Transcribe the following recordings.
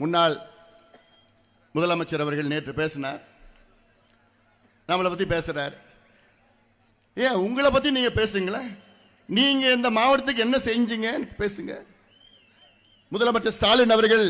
முன்னாள் முதலமைச்சர் அவர்கள் நேற்று பேசினார். நம்மளை பற்றி பேசுகிறார் ஏன் உங்களை பற்றி நீங்கள் பேசுங்களேன் நீங்கள் இந்த மாவட்டத்துக்கு என்ன செஞ்சீங்க பேசுங்க. முதலமைச்சர் ஸ்டாலின் அவர்கள்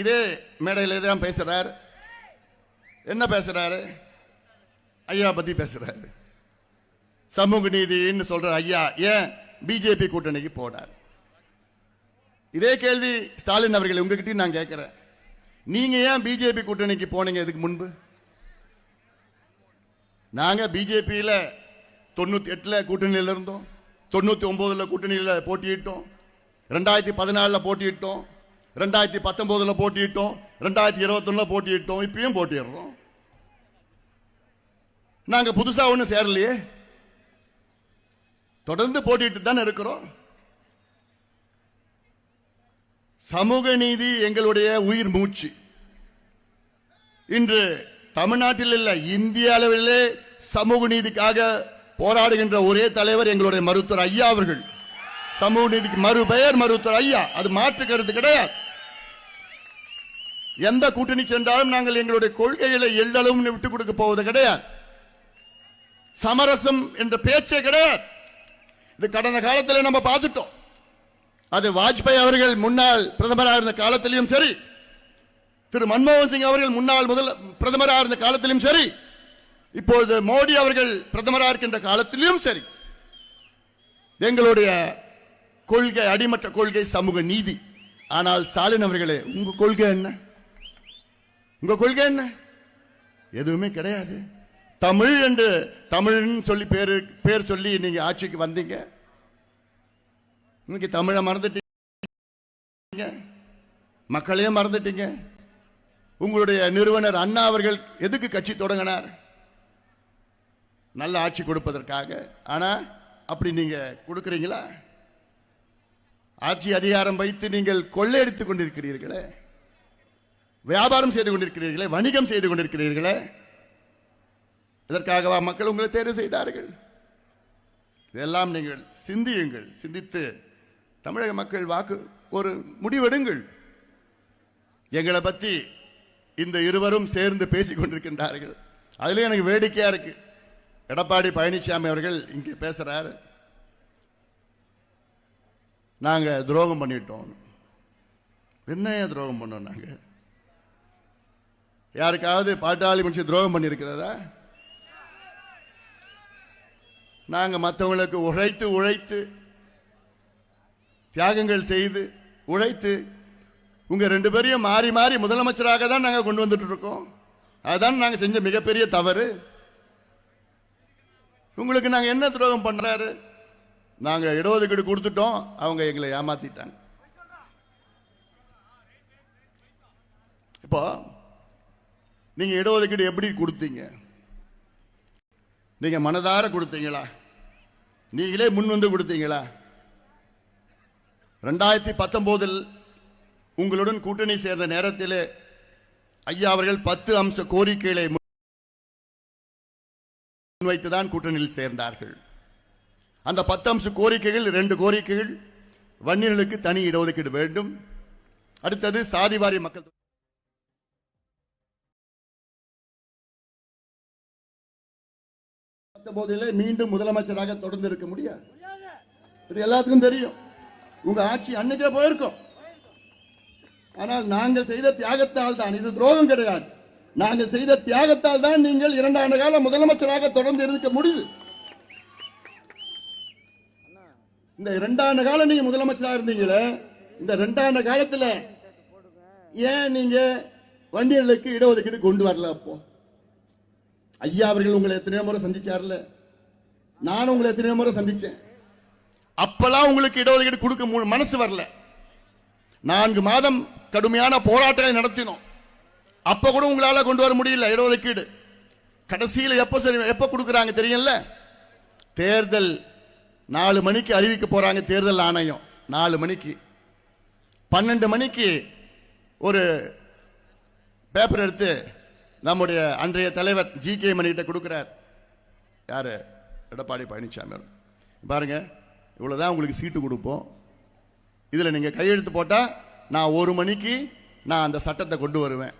இதே மேடையில் தான் பேசுகிறார் என்ன பேசுகிறாரு ஐயா பற்றி பேசுகிறாரு சமூக நீதின்னு சொல்கிற ஐயா ஏன் பிஜேபி கூட்டணிக்கு போனார்? இதே கேள்வி ஸ்டாலின் அவர்கள் உங்ககிட்டயும் நான் கேட்கிறேன். நீங்க ஏன் பிஜேபி கூட்டணிக்கு போனீங்க இதுக்கு முன்பு? நாங்க பிஜேபியில தொண்ணூத்தி எட்டுல கூட்டணியில் இருந்தோம். தொண்ணூத்தி ஒன்பதுல கூட்டணியில் போட்டியிட்டோம். ரெண்டாயிரத்தி பதினாலுல போட்டியிட்டோம். ரெண்டாயிரத்தி பத்தொன்பதுல போட்டியிட்டோம். ரெண்டாயிரத்தி இருபத்தொன்னுல போட்டியிட்டோம். இப்பயும் போட்டிடுறோம் நாங்க புதுசா ஒன்றும் சேரலையே. தொடர்ந்து போட்டிட்டு தானே இருக்கிறோம். சமூக நீதி எங்களுடைய உயிர் மூச்சு. இன்று தமிழ்நாட்டில் இல்லை இந்திய அளவிலே சமூக நீதிக்காக போராடுகின்ற ஒரே தலைவர் எங்களுடைய மருத்துவர் ஐயா அவர்கள். சமூக நீதிக்கு மறுபெயர் மருத்துவர் ஐயா அது மாற்று கருத்து கிடையாது. எந்த கூட்டணி சென்றாலும் நாங்கள் எங்களுடைய கொள்கைகளை எல்லளவும் விட்டுக் கொடுக்க போவது கிடையாது. சமரசம் என்ற பேச்சே கிடையாது. இது கடந்த காலத்தில் நம்ம பார்த்துட்டோம். அது வாஜ்பாய் அவர்கள் முன்னாள் பிரதமராக இருந்த காலத்திலையும் சரி. திரு மன்மோகன் சிங் அவர்கள் முன்னாள் முதல் பிரதமராக இருந்த காலத்திலும் சரி. இப்பொழுது மோடி அவர்கள் பிரதமராக இருக்கின்ற காலத்திலும் சரி. எங்களுடைய கொள்கை அடிமட்ட கொள்கை சமூக நீதி. ஆனால் ஸ்டாலின் அவர்களே உங்க கொள்கை என்ன? உங்க கொள்கை என்ன? எதுவுமே கிடையாது. தமிழ் என்று தமிழ்னு சொல்லி பேர் பேர் சொல்லி நீங்க ஆட்சிக்கு வந்தீங்க. இன்னைக்கு தமிழை மறந்துட்டீங்க. மக்களையே மறந்துட்டீங்க. உங்களுடைய நிறுவனர் அண்ணா அவர்கள் எதுக்கு கட்சி தொடங்கினார்? நல்ல ஆட்சி கொடுப்பதற்காக. ஆனால் அப்படி நீங்கள் கொடுக்குறீங்களா? ஆட்சி அதிகாரம் வைத்து நீங்கள் கொள்ளையடித்துக் கொண்டிருக்கிறீர்களே. வியாபாரம் செய்து கொண்டிருக்கிறீர்களே. வணிகம் செய்து கொண்டிருக்கிறீர்களே. இதற்காகவா மக்கள் உங்களை தேர்வு செய்தார்கள்? இதெல்லாம் நீங்கள் சிந்தியுங்கள் சிந்தித்து தமிழக மக்கள் வாக்கு ஒரு முடிவெடுங்கள். எங்களை பத்தி இந்த இருவரும் சேர்ந்து பேசிக் கொண்டிருக்கின்றார்கள். அதுலயும் எனக்கு வேடிக்கையா இருக்கு. எடப்பாடி பழனிசாமி அவர்கள் இங்கே பேசுறாரு. நாங்க துரோகம் பண்ணிட்டோம். என்ன துரோகம் பண்ணோம் நாங்க? யாருக்காவது பாட்டாளி மனுஷன் துரோகம் பண்ணியிருக்கிறதா? நாங்க மற்றவங்களுக்கு உழைத்து உழைத்து தியாகங்கள் செய்து உழைத்து உங்கள் ரெண்டு பேரையும் மாறி மாறி முதலமைச்சராக தான் நாங்கள் கொண்டு வந்துட்டு இருக்கோம். அதுதான் நாங்கள் செஞ்ச மிகப்பெரிய தவறு. உங்களுக்கு நாங்கள் என்ன துரோகம் பண்ணுறாரு நாங்கள் இடஒதுக்கீடு கொடுத்துட்டோம். அவங்க எங்களை ஏமாத்திட்டாங்க. இப்போ நீங்கள் இடஒதுக்கீடு எப்படி கொடுத்தீங்க? நீங்கள் மனதார கொடுத்தீங்களா? நீங்களே முன் வந்து கொடுத்தீங்களா? ரெண்டாயிரத்தி பத்தொம்போதில் உங்களுடன் கூட்டணி சேர்ந்த நேரத்தில் ஐயா அவர்கள் பத்து அம்ச கோரிக்கைகளை முன்வைத்துதான் கூட்டணியில் சேர்ந்தார்கள். அந்த பத்து அம்ச கோரிக்கைகள் ரெண்டு கோரிக்கைகள் வன்னியர்களுக்கு தனி இடஒதுக்கீடு வேண்டும். அடுத்தது சாதிவாரி மக்கள் போதிலே மீண்டும் முதலமைச்சராக தொடர்ந்து இருக்க முடியாது. இது எல்லாத்துக்கும் தெரியும். உங்க ஆட்சி அன்னைக்கே போயிருக்கோம். ஆனால் நாங்கள் செய்த தியாகத்தால் தான் இது துரோகம் கிடையாது. நாங்கள் செய்த தியாகத்தால் தான் நீங்கள் இரண்டு ஆண்டு கால முதலமைச்சராக தொடர்ந்து இருக்க முடியுது. இந்த இரண்டாண்டு காலம் நீங்க முதலமைச்சராக இருந்தீங்களே இந்த ரெண்டாண்டு காலத்துல ஏன் நீங்க வண்டியர்களுக்கு இடஒதுக்கீடு கொண்டு வரல அப்போ? ஐயா அவர்கள் உங்களை எத்தனையோ முறை சந்திச்சார்ல. நானும் உங்களை எத்தனையோ முறை சந்திச்சேன். அப்பெல்லாம் உங்களுக்கு இடஒதுக்கீடு கொடுக்க மனசு வரல. நான்கு மாதம் கடுமையான போராட்டங்களை நடத்தினோம். அப்ப கூட உங்களால கொண்டு வர முடியல இடஒதுக்கீடு. கடைசியில் எப்ப சரி எப்ப கொடுக்குறாங்க தெரியல தேர்தல் நாலு மணிக்கு அறிவிக்க போறாங்க தேர்தல் ஆணையம். நாலு மணிக்கு. பன்னெண்டு மணிக்கு ஒரு பேப்பர் எடுத்து நம்முடைய அன்றைய தலைவர் ஜி கே மணிகிட்ட கொடுக்குறார். யாரு? எடப்பாடி பழனிசாமி பாருங்கள் இவ்வளோதான் உங்களுக்கு சீட்டு கொடுப்போம். இதில் நீங்கள் கையெழுத்து போட்டால் நான் ஒரு மணிக்கு நான் அந்த சட்டத்தை கொண்டு வருவேன்.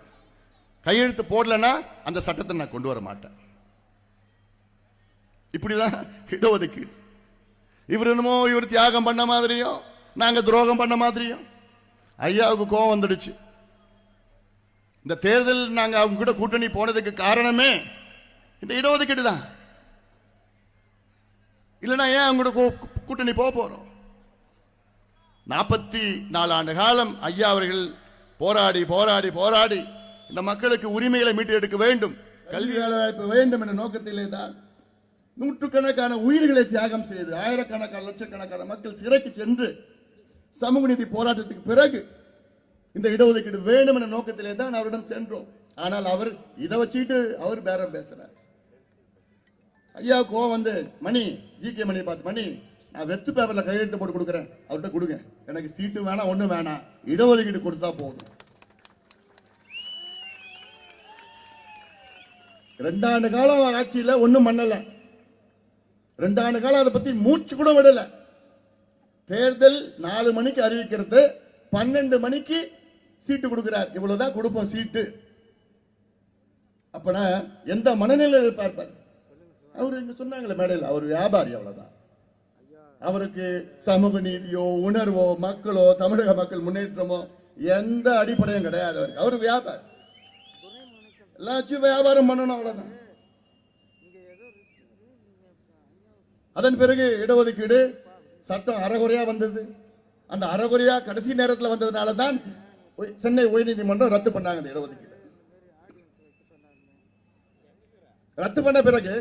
கையெழுத்து போடலைன்னா அந்த சட்டத்தை நான் கொண்டு வர மாட்டேன். இப்படிதான் இடஒதுக்கீடு. இவர் என்னமோ இவர் தியாகம் பண்ண மாதிரியும் நாங்கள் துரோகம் பண்ண மாதிரியும். ஐயாவுக்கு கோவம் வந்துடுச்சு. இந்த தேர்தல் நாங்கள் அவங்க கூட கூட்டணி போனதுக்கு காரணமே இந்த இடஒதுக்கீடு தான். இல்லைன்னா ஏன் அவங்க கூட கூட்டணி போக போறோம். நாற்பத்தி நாலு ஆண்டு காலம் ஐயா அவர்கள் போராடி போராடி போராடி இந்த மக்களுக்கு உரிமைகளை மீட்டு எடுக்க வேண்டும். கல்வி வேலைவாய்ப்பு வேண்டும் என்ற நோக்கத்திலே தான் நூற்றுக்கணக்கான உயிர்களை தியாகம் செய்து ஆயிரக்கணக்கான லட்சக்கணக்கான மக்கள் சிறைக்கு சென்று சமூக நீதி போராட்டத்துக்கு பிறகு இந்த இடஒதுக்கீடு வேண்டும் என்ற நோக்கத்திலே தான் அவரிடம் சென்றோம். ஆனால் அவர் இதை வச்சுக்கிட்டு அவர் பேரம் பேசுறார். ஐயா கோவம் வந்து மணி ஜி கே மணி பார்த்து மணி நான் வெத்து பேப்பர்ல கையெழுத்து போட்டு கொடுக்குறேன். அவர்கிட்ட கொடுங்க. எனக்கு சீட்டு வேணாம் ஒன்றும் வேணாம் இடஒதுக்கீடு கொடுத்தா போதும். ரெண்டாண்டு காலம் ஆட்சியில் ஒன்றும் பண்ணல. ரெண்டாண்டு காலம் அதை பத்தி மூச்சு கூட விடல. தேர்தல் நாலு மணிக்கு அறிவிக்கிறது பன்னெண்டு மணிக்கு சீட்டு கொடுக்கிறார். இவ்வளவுதான் கொடுப்போம் சீட்டு அப்பனா எந்த மனநிலையில் பார்ப்பார் அவர் இங்க சொன்னாங்களே மேடையில். அவர் வியாபாரி அவ்வளவுதான். அவருக்கு சமூக நீதியோ உணர்வோ மக்களோ தமிழக மக்கள் முன்னேற்றமோ எந்த அடிப்படையும் கிடையாது அவருக்கு. அவர் வியாபாரி. எல்லாச்சும் வியாபாரம் பண்ணணும் அவ்வளவுதான். அதன் பிறகு இடஒதுக்கீடு சட்டம் அறகுறையா வந்தது. அந்த அறகுறையா கடைசி நேரத்தில் வந்ததுனால தான் சென்னை உயர்நீதிமன்றம் ரத்து பண்ணாங்க அந்த இடஒதுக்கீடு. ரத்து பண்ண பிறகு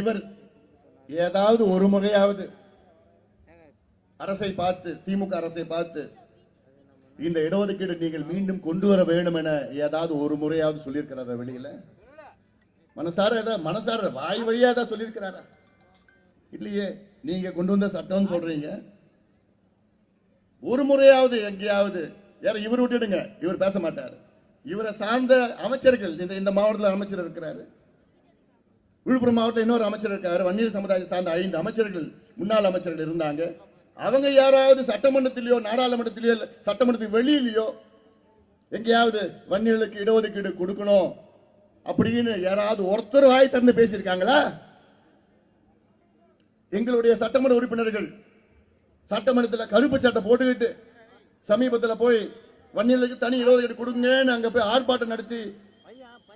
இவர் ஏதாவது ஒரு முறையாவது அரசை பார்த்து திமுக அரசை பார்த்து இந்த இடஒதுக்கீடு நீங்கள் மீண்டும் கொண்டு வர வேண்டும் என ஏதாவது ஒரு முறையாவது சொல்லியிருக்கிறாரா வெளியில? மனசார ஏதாவது மனசார வாய் வழியா ஏதாவது சொல்லியிருக்கிறாரா? இல்லையே நீங்க கொண்டு வந்த சட்டம்னு சொல்றீங்க. ஒரு முறையாவது எங்கேயாவது யார இவர் விட்டுடுங்க இவர் பேச மாட்டாரு. இவரை சார்ந்த அமைச்சர்கள் இந்த இந்த மாவட்டத்தில் அமைச்சர் இருக்கிறாரு. விழுப்புரம் மாவட்டத்தில் இன்னொரு அமைச்சர் இருக்காரு வன்னியர் சமுதாயத்தை சார்ந்த ஐந்து அமைச்சர்கள் முன்னாள் அமைச்சர்கள் இருந்தாங்க. அவங்க யாராவது சட்டமன்றத்திலேயோ நாடாளுமன்றத்திலேயோ சட்டமன்றத்துக்கு வெளியிலேயோ எங்கேயாவது வன்னியர்களுக்கு இடஒதுக்கீடு கொடுக்கணும் அப்படின்னு யாராவது ஒருத்தர் வாய் திறந்து பேசியிருக்காங்களா? எங்களுடைய சட்டமன்ற உறுப்பினர்கள் சட்டமன்றத்தில் கருப்பு சட்டை போட்டுக்கிட்டு சமீபத்தில் போய் வன்னியர்களுக்கு தனி இடஒதுக்கீடு கொடுங்கன்னு அங்க போய் ஆர்ப்பாட்டம் நடத்தி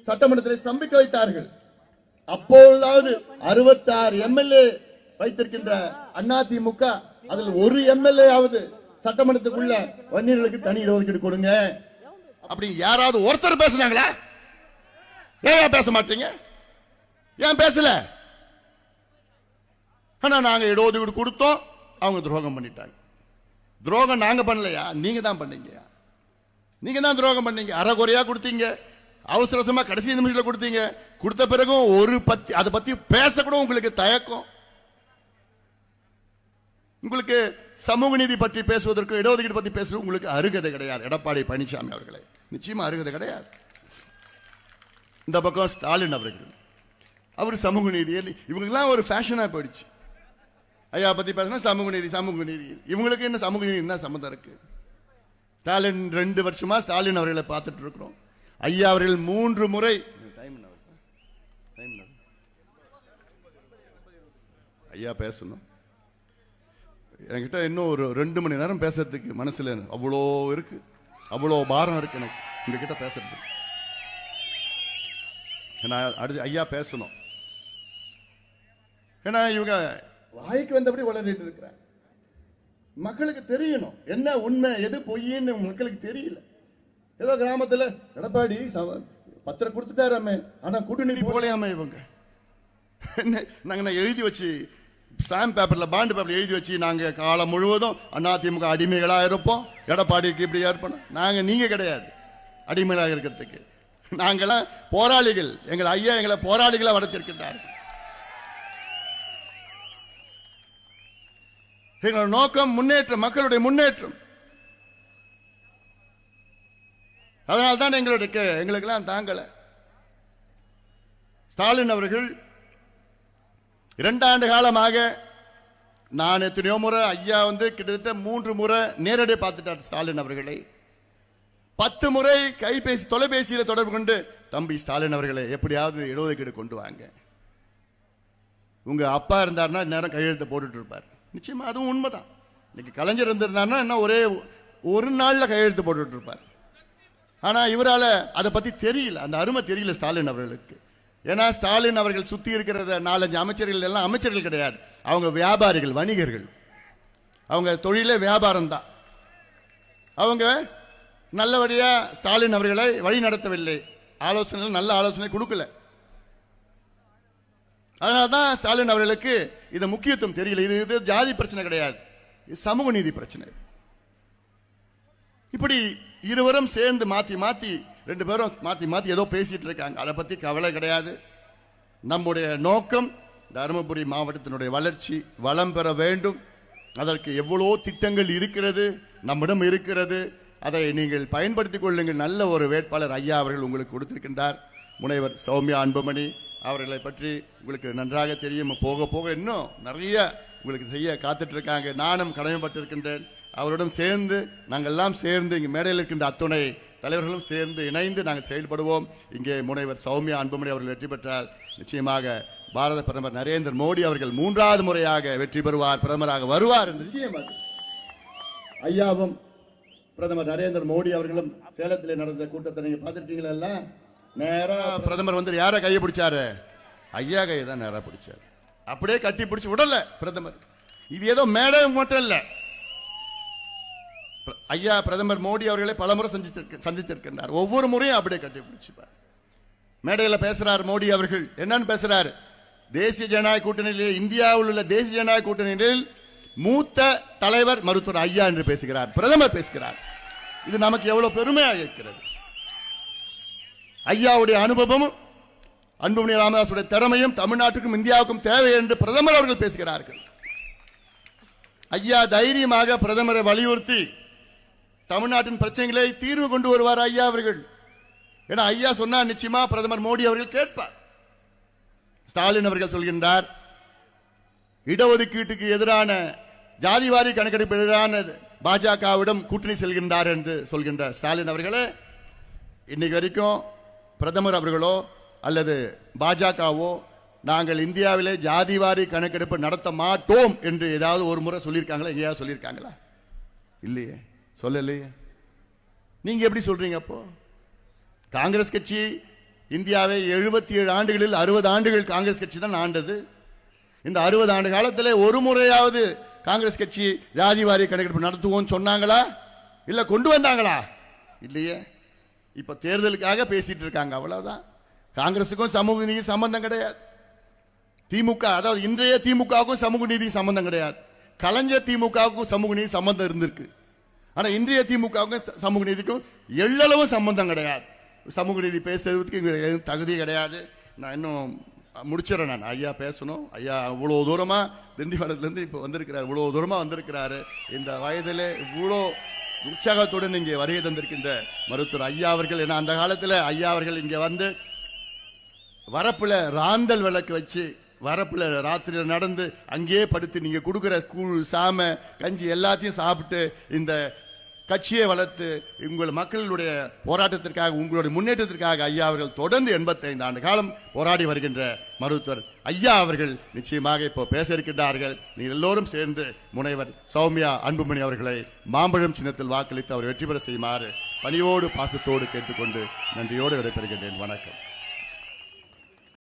சட்டமன்றத்தில் ஸ்தம்பிக்க வைத்தார்கள். அப்பொழுதாவது அறுபத்தாறு எம்எல்ஏ வைத்திருக்கின்ற அதிமுக அதில் ஒரு எம்எல்ஏ ஆவது சட்டமன்றத்துக்குள்ள வன்னியர்களுக்கு தனி இடஒதுக்கீடு கொடுங்க. அப்படி யாராவது ஒருத்தர் பேசினாங்களா? ஏன் பேச மாட்டீங்க? ஏன் பேசல? ஆனா நாங்க இடஒதுக்கீடு கொடுத்தோம். அவங்க துரோகம் பண்ணிட்டாங்க. துரோகம் நாங்க பண்ணலையா? நீங்க தான் பண்ணீங்க. நீங்க தான் துரோகம் பண்ணீங்க. அறகுறையா கொடுத்தீங்க. அவசர அவசரமா கடைசி நிமிஷத்துல கொடுத்தீங்க. கொடுத்த பிறகும் ஒரு பத்தி அதை பத்தி பேசக்கூட உங்களுக்கு தயக்கம். உங்களுக்கு சமூக நீதி பற்றி பேசுவதற்கு இடஒதுக்கீடு பற்றி பேசுறது உங்களுக்கு அருகதை கிடையாது. எடப்பாடி பழனிசாமி அவர்களே. நிச்சயமா அருகதை கிடையாது. இந்த பக்கம் ஸ்டாலின் அவர்கள். அவர் சமூக நீதி இவங்களுக்கெல்லாம் ஒரு ஃபேஷனாக போயிடுச்சு. ஐயா பத்தி பேசினா சமூக நீதி சமூக நீதி. இவங்களுக்கு என்ன சமூக நீதி என்ன சம்மந்தம் இருக்கு? ஸ்டாலின் ரெண்டு வருஷமா ஸ்டாலின் அவர்களை பார்த்துட்டு இருக்கிறோம். ஐயா அவர்கள் மூன்று முறை. டைம் என்ன டைம் என்ன ஐயா பேசணும். என்கிட்ட இன்னும் ஒரு ரெண்டு மணி நேரம் பேசுறதுக்கு மனசுல அவ்வளோ இருக்கு. அவ்வளோ பாரம் இருக்கு எனக்கு. உங்ககிட்ட பேசுறது. நான் அடுத்து ஐயா பேசணும். ஏன்னா இவங்க வாய்க்கு வந்தபடி வளர்ந்துட்டு இருக்கிறாங்க. மக்களுக்கு தெரியணும். என்ன உண்மை எது பொய்ன்னு மக்களுக்கு தெரியல. ஏதோ கிராமத்துல எடப்பாடி சவ- பத்திரம் கொடுத்துட்டாராமே ஆனா கூட்டணி போலையாமே இவங்க. என்ன நாங்க எழுதி வச்சு ஸ்டாம்ப் பேப்பர்ல பாண்டு பேப்பர்ல எழுதி வச்சு நாங்க காலம் முழுவதும் அதிமுக அடிமைகளா இருப்போம். எடப்பாடிக்கு இப்படி ஏற்படும். நாங்க நீங்க கிடையாது. அடிமைகளாக இருக்கிறதுக்கு. நாங்களாம் போராளிகள். எங்கள் ஐயா எங்களை போராளிகளா வளர்த்திருக்கின்றார்கள் எங்களோட நோக்கம் முன்னேற்றம் மக்களுடைய முன்னேற்றம். அதனால தான் எங்களுடைய எங்களுக்கெல்லாம் தாங்கலை. ஸ்டாலின் அவர்கள் இரண்டாண்டு காலமாக நான் எத்தனையோ முறை ஐயா வந்து கிட்டத்தட்ட மூன்று முறை நேரடியாக பார்த்துட்டார் ஸ்டாலின் அவர்களை. பத்து முறை கைபேசி தொலைபேசியில் தொடர்பு கொண்டு தம்பி ஸ்டாலின் அவர்களை எப்படியாவது இடஒதுக்கீடு கொண்டு வாங்க. உங்கள் அப்பா இருந்தார்னா நேரம் கையெழுத்து போட்டுட்டு இருப்பார். நிச்சயமாக அதுவும் உண்மைதான். இன்னைக்கு கலைஞர் இருந்திருந்தாருன்னா என்ன ஒரே ஒரு நாளில் கையெழுத்து போட்டுட்டு இருப்பார். ஆனால் இவரால் அதை பற்றி தெரியல. அந்த அருமை தெரியல ஸ்டாலின் அவர்களுக்கு. ஏன்னா ஸ்டாலின் அவர்கள் சுற்றி இருக்கிற நாலஞ்சு அமைச்சர்கள் எல்லாம் அமைச்சர்கள் கிடையாது. அவங்க வியாபாரிகள் வணிகர்கள். அவங்க தொழிலே வியாபாரம் தான் அவங்க நல்லபடியாக ஸ்டாலின் அவர்களை வழி நடத்தவில்லை. ஆலோசனை நல்ல ஆலோசனை கொடுக்கல. அதனால்தான் ஸ்டாலின் அவர்களுக்கு இது முக்கியத்துவம் தெரியல. இது இது ஜாதி பிரச்சனை கிடையாது. இது சமூக நீதி பிரச்சனை. இப்படி இருவரும் சேர்ந்து மாத்தி மாத்தி ரெண்டு பேரும் மாத்தி மாத்தி ஏதோ பேசிட்டு இருக்காங்க. அதை பத்தி கவலை கிடையாது. நம்முடைய நோக்கம் தருமபுரி மாவட்டத்தினுடைய வளர்ச்சி வளம் பெற வேண்டும். அதற்கு எவ்வளோ திட்டங்கள் இருக்கிறது நம்மிடம் இருக்கிறது அதை நீங்கள் பயன்படுத்திக் கொள்ளுங்கள். நல்ல ஒரு வேட்பாளர் ஐயா அவர்கள் உங்களுக்கு கொடுத்திருக்கின்றார். முனைவர் சௌமியா அன்புமணி அவர்களை பற்றி உங்களுக்கு நன்றாக தெரியும். போக போக இன்னும் நிறைய உங்களுக்கு செய்ய காத்துட்ருக்காங்க நானும் கடமைப்பட்டிருக்கின்றேன். அவருடன் சேர்ந்து நாங்கள் எல்லாம் சேர்ந்து இங்கே மேடையில் இருக்கின்ற அத்துணை தலைவர்களும் சேர்ந்து இணைந்து நாங்கள் செயல்படுவோம். இங்கே முனைவர் சௌமியா அன்புமணி அவர்கள் வெற்றி பெற்றால் நிச்சயமாக பாரத பிரதமர் நரேந்திர மோடி அவர்கள் மூன்றாவது முறையாக வெற்றி பெறுவார் பிரதமராக வருவார் என்று நிச்சயமாக. ஐயாவும் பிரதமர் நரேந்திர மோடி அவர்களும் சேலத்திலே நடந்த கூட்டத்தை நீங்க பார்த்துருக்கீங்களா எல்லாம்? நேரா பிரதமர் வந்து யார கையை பிடிச்சாரு? ஐயா கையை தான் நேரா பிடிச்சாரு. அப்படியே கட்டி பிடிச்சு விடல பிரதமர். இது ஏதோ மேடை மட்டும் இல்ல. ஐயா பிரதமர் மோடி அவர்களை பலமுறை சந்திச்சிருக்க சந்தித்திருக்கின்றார். ஒவ்வொரு முறையும் அப்படியே கட்டிப்பிடிச்சிப்பார் மேடையில் பேசுகிறார் மோடி அவர்கள். என்னன்னு பேசுறாரு? தேசிய ஜனநாயக கூட்டணியில் இந்தியாவில் உள்ள தேசிய ஜனநாயக கூட்டணியில் மூத்த தலைவர் மருத்துவர் ஐயா என்று பேசுகிறார். பிரதமர் பேசுகிறார். இது நமக்கு எவ்வளவு பெருமையாக இருக்கிறது. ஐயாவுடைய அனுபவமும் அன்புமணி ராமதாசுடைய திறமையும் தமிழ்நாட்டுக்கும் இந்தியாவுக்கும் தேவை என்று பிரதமர் அவர்கள் பேசுகிறார்கள். ஐயா தைரியமாக பிரதமரை வலியுறுத்தி தமிழ்நாட்டின் பிரச்சனைகளை தீர்வு கொண்டு வருவார் ஐயா அவர்கள். ஏன்னா ஐயா சொன்னா நிச்சயமா பிரதமர் மோடி அவர்கள் கேட்பார். ஸ்டாலின் அவர்கள் சொல்கின்றார் இடஒதுக்கீட்டுக்கு எதிரான ஜாதிவாரி கணக்கெடுப்பு எதிரான பாஜகவிடம் கூட்டணி செல்கின்றார் என்று சொல்கின்றார் ஸ்டாலின் அவர்களே. இன்னைக்கு வரைக்கும் பிரதமர் அவர்களோ அல்லது பாஜகவோ நாங்கள் இந்தியாவிலே ஜாதிவாரி கணக்கெடுப்பு நடத்த மாட்டோம் என்று ஏதாவது ஒரு முறை சொல்லியிருக்காங்களா? எங்கேயாவது சொல்லியிருக்காங்களா? இல்லையே. சொல்லலையே. நீங்க எப்படி சொல்றீங்க அப்போ? காங்கிரஸ் கட்சி இந்தியாவை எழுபத்தி ஏழு ஆண்டுகளில் அறுபது ஆண்டுகள் காங்கிரஸ் கட்சி தான் ஆண்டது. இந்த அறுபது ஆண்டு காலத்தில் ஒரு முறையாவது காங்கிரஸ் கட்சி ஜாதிவாரி கணக்கெடுப்பு நடத்துவோம்னு சொன்னாங்களா? இல்லை கொண்டு வந்தாங்களா? இல்லையே. இப்போ தேர்தலுக்காக பேசிட்டு இருக்காங்க அவ்வளோதான் காங்கிரஸுக்கும் சமூக நீதி சம்பந்தம் கிடையாது. திமுக அதாவது இன்றைய திமுகவுக்கும் சமூக நீதி சம்பந்தம் கிடையாது. கலைஞர் திமுகவுக்கும் சமூக நீதி சம்பந்தம் இருந்திருக்கு. ஆனால் இன்றைய திமுகவுக்கும் சமூக நீதிக்கும் எள்ளளவு சம்பந்தம் கிடையாது. சமூக நீதி பேசுறதுக்கு இங்கே எதுவும் தகுதி கிடையாது. நான் இன்னும் முடிச்சிடறேன் நான். ஐயா பேசணும். ஐயா இவ்வளோ தூரமாக திண்டிவனத்துலேருந்து இப்போ வந்திருக்கிறார். இவ்வளோ தூரமாக வந்திருக்கிறாரு. இந்த வயதில் இவ்வளோ உற்சாகத்துடன் இங்கே வருகை தந்திருக்கின்ற மருத்துவர் ஐயா அவர்கள். ஏன்னா அந்த காலத்தில் ஐயா அவர்கள் இங்கே வந்து வரப்பில் ராந்தல் விளக்கு வச்சு வரப்பில் ராத்திரியில் நடந்து அங்கேயே படுத்து நீங்கள் கொடுக்குற கூழ் சாமை கஞ்சி எல்லாத்தையும் சாப்பிட்டு இந்த கட்சியை வளர்த்து உங்கள் மக்களுடைய போராட்டத்திற்காக உங்களுடைய முன்னேற்றத்திற்காக ஐயா அவர்கள் தொடர்ந்து 85 ஆண்டு காலம் போராடி வருகின்ற மருத்துவர் ஐயா அவர்கள் நிச்சயமாக இப்போ பேச இருக்கின்றார்கள். நீங்கள் எல்லோரும் சேர்ந்து முனைவர் சௌமியா அன்புமணி அவர்களை மாம்பழம் சின்னத்தில் வாக்களித்து அவர் வெற்றி பெற செய்யுமாறு பணியோடு பாசத்தோடு கேட்டுக்கொண்டு நன்றியோடு விடைபெறுகின்றேன். வணக்கம்.